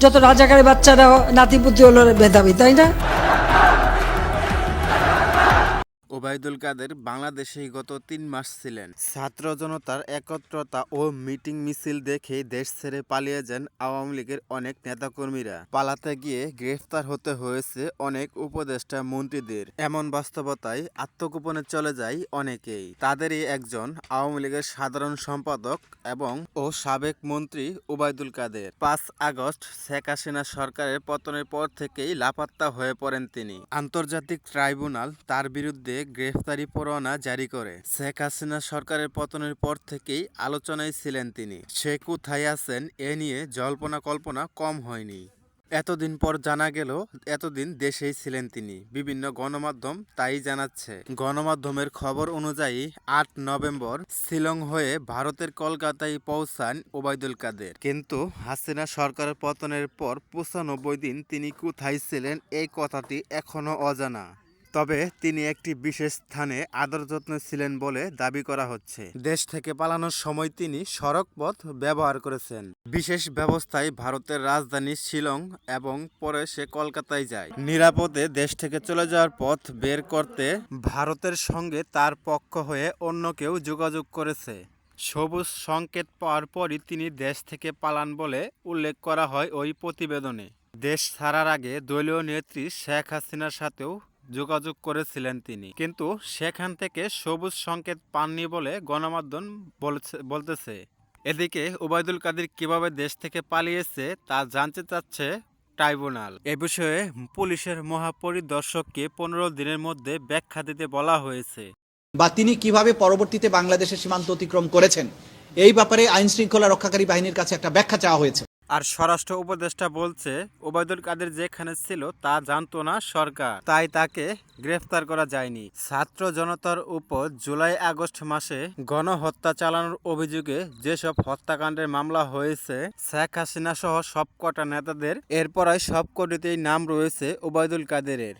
যত রাজাকারের বাচ্চারা নাতিপুতি হলো মেধাবী তাই না? ওবায়দুল কাদের বাংলাদেশেই গত তিন মাস ছিলেন। ছাত্র জনতার একত্রতা ও মিটিং মিছিল দেখে দেশ ছেড়ে পালিয়ে যান আওয়ামী লীগের অনেক নেতাকর্মীরা। পালাতে গিয়ে গ্রেফতার হতে হয়েছে অনেক উপদেষ্টা মন্ত্রীদের। এমন বাস্তবতায় আত্মগোপনে চলে যায় অনেকেই। তাদেরই একজন আওয়ামী লীগের সাধারণ সম্পাদক এবং ও সাবেক মন্ত্রী ওবায়দুল কাদের। পাঁচ আগস্ট শেখ হাসিনা সরকারের পতনের পর থেকেই লাপাত্তা হয়ে পড়েন তিনি। আন্তর্জাতিক ট্রাইব্যুনাল তার বিরুদ্ধে গ্রেফতারি পরোয়ানা জারি করে। শেখ হাসিনা সরকারের পতনের পর থেকেই আলোচনায় ছিলেন তিনি। সে কোথায় আছেন এ নিয়ে জল্পনা কল্পনা কম হয়নি। এতদিন পর জানা গেল, এতদিন দেশেই ছিলেন তিনি। বিভিন্ন গণমাধ্যম তাই জানাচ্ছে। গণমাধ্যমের খবর অনুযায়ী, আট নভেম্বর শিলং হয়ে ভারতের কলকাতায় পৌঁছান ওবায়দুল কাদের। কিন্তু হাসিনা সরকারের পতনের পর পঁচানব্বই দিন তিনি কোথায় ছিলেন এই কথাটি এখনও অজানা। তবে তিনি একটি বিশেষ স্থানে আদর যত্ন ছিলেন বলে দাবি করা হচ্ছে। দেশ থেকে পালানোর সময় তিনি সড়ক পথ ব্যবহার করেছেন। বিশেষ ব্যবস্থায় ভারতের রাজধানী শিলং এবং পরে সে কলকাতায় যায়। নিরাপদে দেশ থেকে চলে যাওয়ার পথ বের করতে ভারতের সঙ্গে তার পক্ষ হয়ে অন্য কেউ যোগাযোগ করেছে। সবুজ সংকেত পাওয়ার পরই তিনি দেশ থেকে পালান বলে উল্লেখ করা হয় ওই প্রতিবেদনে। দেশ ছাড়ার আগে দলীয় নেত্রী শেখ হাসিনার সাথেও যোগাযোগ করেছিলেন তিনি। কিন্তু সেখান থেকে সবুজ সংকেত পাননি বলে গণমাধ্যম বলতেছে। এদিকে ওবায়দুল কাদের কীভাবে দেশ থেকে পালিয়েছে তা জানতে চাচ্ছে ট্রাইব্যুনাল। এ বিষয়ে পুলিশের মহাপরিদর্শককে পনেরো দিনের মধ্যে ব্যাখ্যা দিতে বলা হয়েছে। বা তিনি কীভাবে পরবর্তীতে বাংলাদেশের সীমান্ত অতিক্রম করেছেন? এই ব্যাপারে আইন শৃঙ্খলা রক্ষাকারী বাহিনীর কাছে একটা ব্যাখ্যা চাওয়া হয়েছে। আর স্বরাষ্ট্র উপদেষ্টা বলছে, ওবায়দুল কাদের যেখানে ছিল তা জানতো না সরকার, তাই তাকে গ্রেফতার করা যায়নি। ছাত্র জনতার উপর জুলাই আগস্ট মাসে গণহত্যা চালানোর অভিযোগে যেসব হত্যাকাণ্ডের মামলা হয়েছে, শেখ হাসিনা সহ সবকটা নেতাদের এরপরই সবকটিতেই নাম রয়েছে ওবায়দুল কাদেরের।